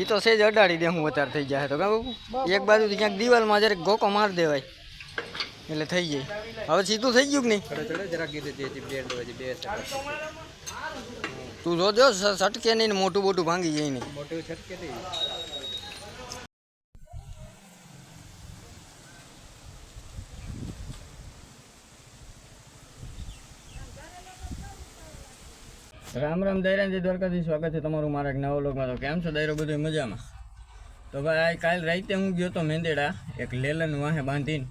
એ તો સેજ અડાડી દે હું અત્યારે થઈ જાય તો કાં બાપુ? એક બાજુથી ક્યાંક દિવાલમાં જરીક ગોકો માર દેવાય. એટલે થઈ જાય. હવે સીધું થઈ ગયું કે નહીં? તું જોજો સટકે નહીં મોટું મોટું ભાંગી જાય નહીં. મોટું છટકે નહીં. રામ રામ દૈરાજી દ્વારકાથી સ્વાગત છે તમારું મારા નવા લોકમાં તો કેમ છો દૈરો બધું મજામાં? તો ભાઈ કાલ રાતે હું ગયો તો મેંદેડા, એક લેલન વાહે બાંધીને,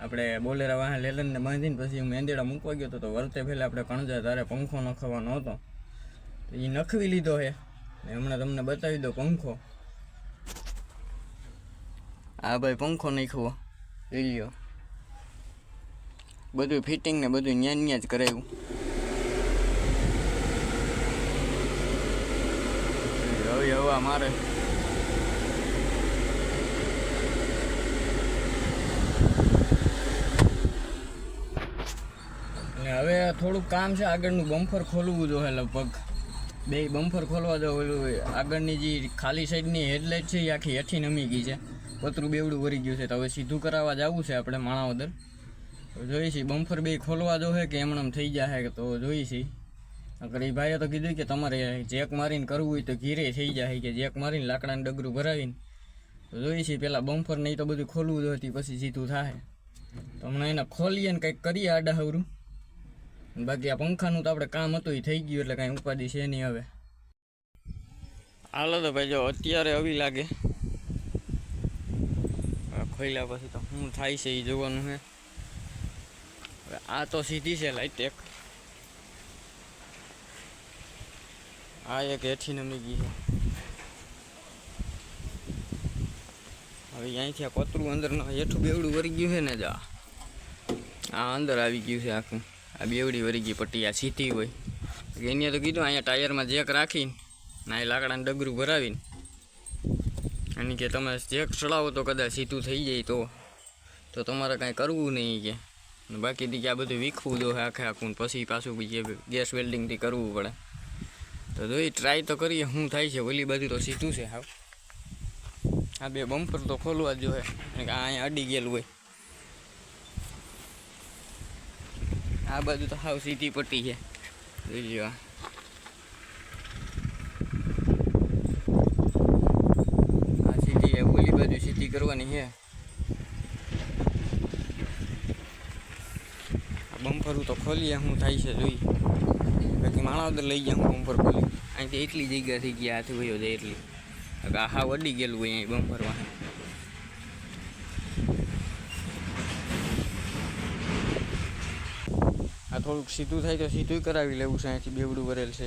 આપણે બોલેરા વાહે લેલનને બાંધીને પછી હું મેંદેડા મૂકવા ગયો તો વરતે પહેલાં આપણે કણજા તારે પંખો નખવાનો હતો. તો એ નખવી લીધો છે ને હમણાં તમને બતાવી દો પંખો. હા ભાઈ પંખો નાખવો. લઈ લ્યો. બધું ફિટિંગ ને બધું ન્યા ન્યા જ કરાવ્યું હવે હવા મારે હવે થોડુંક કામ છે, આગળનું બમ્ફર ખોલવું જોઈએ લગભગ. બે બમ્ફર ખોલવા દો, ઓલું આગળની જે ખાલી સાઈડની હેડલાઇટ છે, એ આખી હેઠી નમી ગઈ છે. પતરું બેવડું વરી ગયું છે, તો હવે સીધું કરાવવા જવું છે આપણે માણાવદર. જોઈએ છીએ બમ્ફર બે ખોલવા દો છે કે એમણે એમ થઈ જાય તો છીએ અગર એ ભાઈએ તો કીધું કે તમારે જેક મારીને કરવું હોય તો ઘીરે થઈ જાય કે જેક મારીને લાકડાને ડગરું ભરાવીને. તો જોઈએ છીએ પહેલાં બમ્ફર નહીં તો બધું ખોલવું જોતી પછી સીધું થાય. તો હમણાં એને ખોલીએ ને કંઈક કરીએ આડા હવરું બાકી આ પંખાનું તો આપણે કામ હતું એ થઈ ગયું એટલે કાંઈ ઉપાધિ છે નહીં હવે. હાલો તો ભાઈ જો અત્યારે આવી લાગે. ખોલ્યા પછી તો શું થાય છે એ જોવાનું છે આ તો સીધી છે લાઈટ એક. આ એક હેઠી નમી ગઈ છે. હવે અહીંથી આ પતરું અંદર હેઠું બેવડું વરી ગયું છે ને જા. આ અંદર આવી ગયું છે આખું. આ બેવડી વરી ગઈ, પટ્ટી આ સીધી હોય. એને તો કીધું અહીંયા ટાયરમાં જેક રાખીને, ના એ લાકડાનું ડગરું ભરાવીને. અને કે તમે જેક ચડાવો તો કદાચ સીધું થઈ જાય તો. તો તમારે કાંઈ કરવું નહીં કે. ને બાકી દી કે આ બધું વીખવું દો, આખે આખું ને પછી પાછું બીજે ગેસ વેલ્ડિંગથી કરવું પડે. તો જોઈ ટ્રાય તો કરીએ, શું થાય છે, ઓલી બાજુ તો સીધું છે, હાવ. આ બે બમ્પર તો ખોલવા જ જોઈએ અહીંયા અડી ગયેલું હોય. આ બાજુ તો હાવ સીધી પટ્ટી છે. જોઈ લો આ. સીધી ઓલી બાજુ સીધી કરવાની છે. આ બમ્પરું તો ખોલીએ, શું થાય છે, જોઈ. બાકી માણાવદર લઈ ગયા બમ્પર ખોલી. અહીંથી એટલી જગ્યા થઈ ગયા હાથી વયો જાય એટલી. આહા વડી ગયેલું હોય અહીં બમ્પર આ થોડુંક સીધું થાય તો સીધું કરાવી લેવું છે, અહીંથી બેવડું ભરેલ છે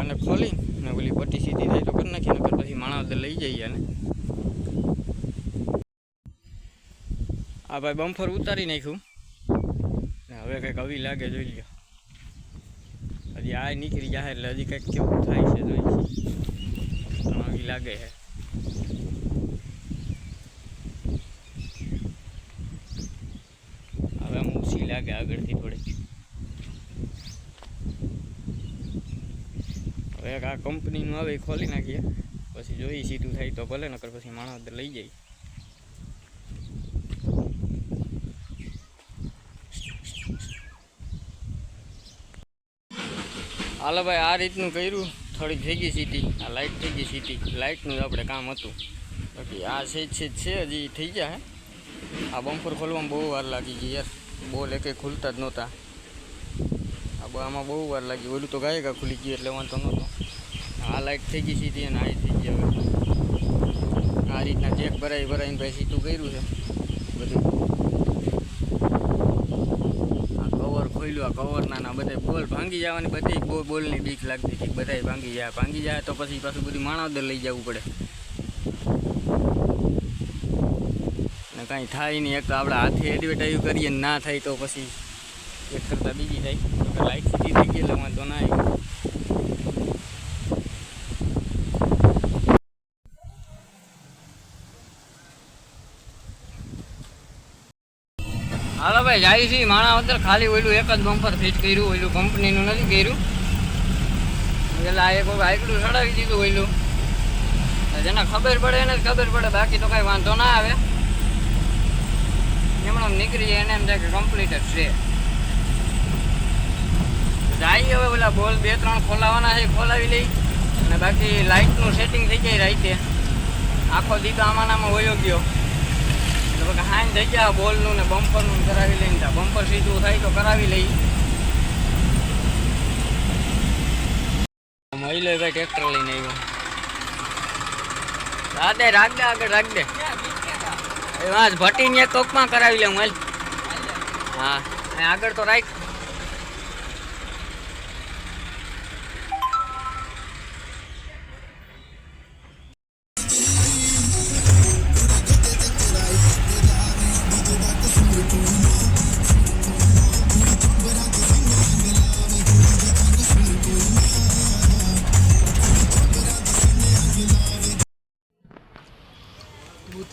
અને ખોલી ને ઓલી પટ્ટી સીધી થાય તો કરી નાખીએ, નકર પછી માણાવદર લઈ જઈએ ને આ ભાઈ બમ્ફર ઉતારી નાખ્યું. હવે કંઈક આવી લાગે, જોઈ લ્યો. હજી આ નીકળી જાય એટલે હજી કંઈક કેવું થાય છે જોઈ લાગે છે. હવે આમ ઊંચી લાગે આગળથી થોડી હવે આ કંપનીનું આવે ખોલી નાખીએ. પછી જોઈ સીધું થાય તો ભલે, નકર પછી માણસ લઈ જાય. હાલો ભાઈ, આ રીતનું કર્યું. થોડીક થઈ ગઈ સીટી આ લાઇટ થઈ ગઈ સીટી લાઇટનું આપણે કામ હતું. બાકી આ સેજ સેજ છે, હજી થઈ ગયા હે. આ બમ્પર ખોલવામાં બહુ વાર લાગી ગઈ યાર. બોલ એકે ખુલતા જ નહોતા. આમાં બહુ વાર લાગી ઓલું તો ગાય ગા ખુલી ગયું એટલે વાંધો નહોતો. આ લાઇટ થઈ ગઈ સીધી અને આ થઈ ગઈ હવે. આ રીતના ચેક ભરાઈ ભરાઈને ભાઈ સીધું કર્યું છે. બધું આ આ કવરના ના બધા બોલ. ભાંગી જવાની બધી બહુ બોલની બીક લાગતી હતી. બધાય ભાંગી જાય. ભાંગી જાય તો પછી પાછું બધું માણાવદર લઈ જવું પડે. ને કાંઈ થાય નહીં. એક તો આપણે હાથે એડવર્ટાઈઝ કરીએ ને ના થાય તો પછી એક કરતાં બીજી થાય. લાઈટ સીધી થઈ ગઈ એટલે વાંધો ના આવ્યો હાલો ભાઈ, જાય છે. માણા અંદર ખાલી ઓલું એક જ બમ્પર ફિટ કર્યું, ઓલું કંપનીનું નથી કર્યું. પેલા એક આઈકડું ચડાવી દીધું ઓયલું જેને ખબર પડે એને ખબર પડે, બાકી તો કાંઈ વાંધો ના આવે. એમણે નીકળી જાય, એને એમ થાય કે કમ્પ્લીટ જ છે. જાય હવે ઓલા બોલ બે ત્રણ ખોલાવાના છે, ખોલાવી લઈ. અને બાકી લાઇટનું સેટિંગ થઈ જાય રાઈતે આખો દીધો આમાં આમાં વયો ગયો. એટલે પછી હાઈન થઈ ગયા બોલનું ને બમ્પરનું ને કરાવી લઈને બમ્પર સીધું થાય તો કરાવી લઈ મહિલો ભાઈ ટ્રેક્ટર લઈને આવ્યો. રાખ દે રાખ દે આગળ રાખ દે. વાંચ ભટ્ટીને એક કોકમાં કરાવી લઉં હાલ. હા આગળ તો રાખ.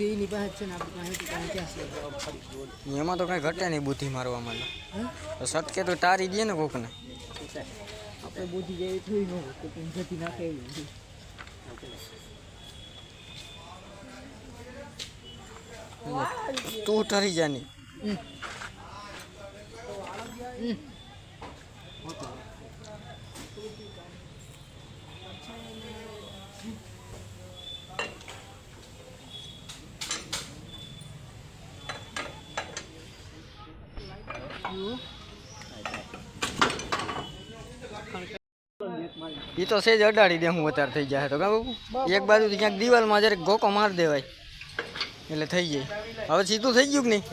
બુદ્ધિ એની પાસે છે ને આપણી પાસે હતી પાસે ક્યાં છે? એમાં તો કઈ ઘટે નહીં બુદ્ધિ મારવા માટે. તો સટકે તો તારી દે ને કોકને. આપણે બુદ્ધિ જેવી થઈ ન હોય તો પણ જતી નાખે એવી નથી. તું ઠરી જાની. ઈ તો સેજ અડાડી દે હું અત્યારે થઈ જાય તો. કા બાપુ? એક બાજુ ક્યાંક દિવાલમાં જરીક ગોકો માર દેવાય. એટલે થઈ જાય. હવે સીધું થઈ ગયું કે નહીં?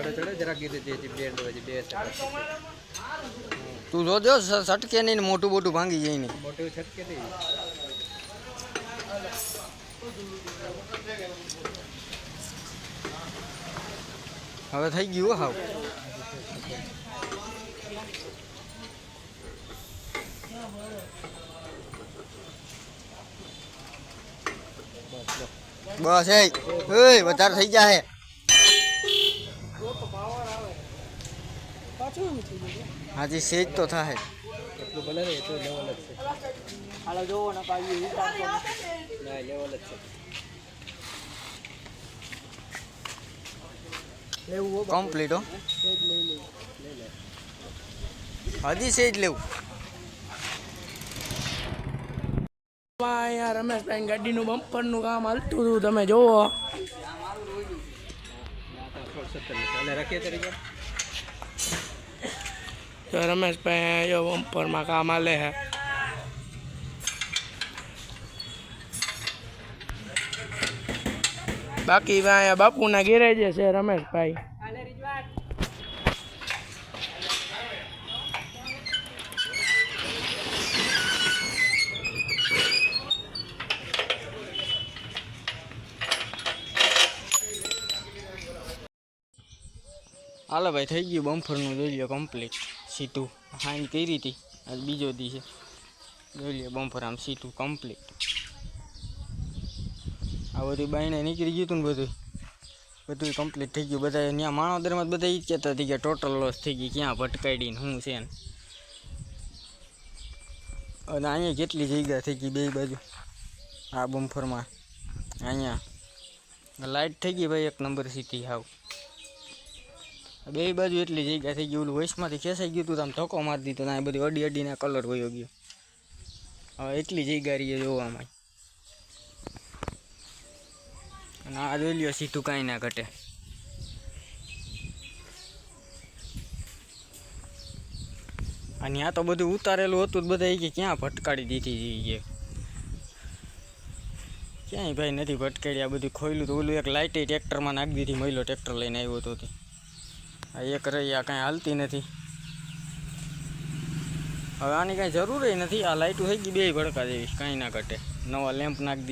તું જોજો સટકે નહીં ને મોટું મોટું ભાંગી જાય નહીં. હવે થઈ ગયું હો હાવ. બસ એ વધારે થઈ જાય હાજી સેજ તો થાય એટલું ભલે નહીં એટલું લેવલ જ છે. હાલો જોવો ને પાછી ના લેવલ જ છે. લેવું કમ્પ્લીટ હો. હજી સેજ લેવું. અહીંયા રમેશભાઈ ગાડીનું બમ્પરનું કામ હાલતું હતું, તમે જોવો. તો રમેશભાઈ જો બમ્પરમાં કામ હાલે છે. બાકી અહીંયા બાપુના ગેરેજે છે રમેશભાઈ. હાલો ભાઈ, થઈ ગયું બમ્ફરનું, જોઈ લ્યો કમ્પ્લીટ સીધું હાઈન કરી હતી આજ બીજો દી જોઈ લો બમ્ફર, આમ સીધું કમ્પ્લીટ આ બધું બાઈને નીકળી ગયું હતું ને બધું? બધું કમ્પ્લીટ થઈ ગયું. બધા ત્યાં માણોદરમાં બધા એ જ કહેતા હતી કે ટોટલ લોસ થઈ ગઈ. ક્યાં ભટકાડીને શું છે ને? અને અહીંયા કેટલી જગ્યા થઈ ગઈ બે બાજુ? આ બમ્ફરમાં. અહીંયા. લાઇટ થઈ ગઈ ભાઈ એક નંબર સીટી હાવ. બે બાજુ એટલી જગ્યા થઈ ગયું વોઇસમાંથી ખેંચાઈ ગયું હતું આમ ધક્કો મારી દીધો ને આ બધી અડી અડીના કલર વયો ગયો. હવે એટલી જગ્યા રહીએ જોવામાં. અને આ જોઈ લ્યો સીધું કાંઈ ના ઘટે. અને આ તો બધું ઉતારેલું હતું બધા કે ક્યાં ભટકાડી દીધી છે ક્યાંય ભાઈ નથી ભટકાડી આ બધું ખોયલું તો ઓલું એક લાઇટે ટ્રેક્ટરમાં નાખી દીધી મહિલો ટ્રેક્ટર લઈને આવ્યો હતો આ એક આ કાંઈ હાલતી નથી. હવે આની કાંઈ જરૂર નથી, આ લાઇટો થઈ ગઈ બે ભડકા જેવી, કાંઈ ના ઘટે. નવા લેમ્પ નાખી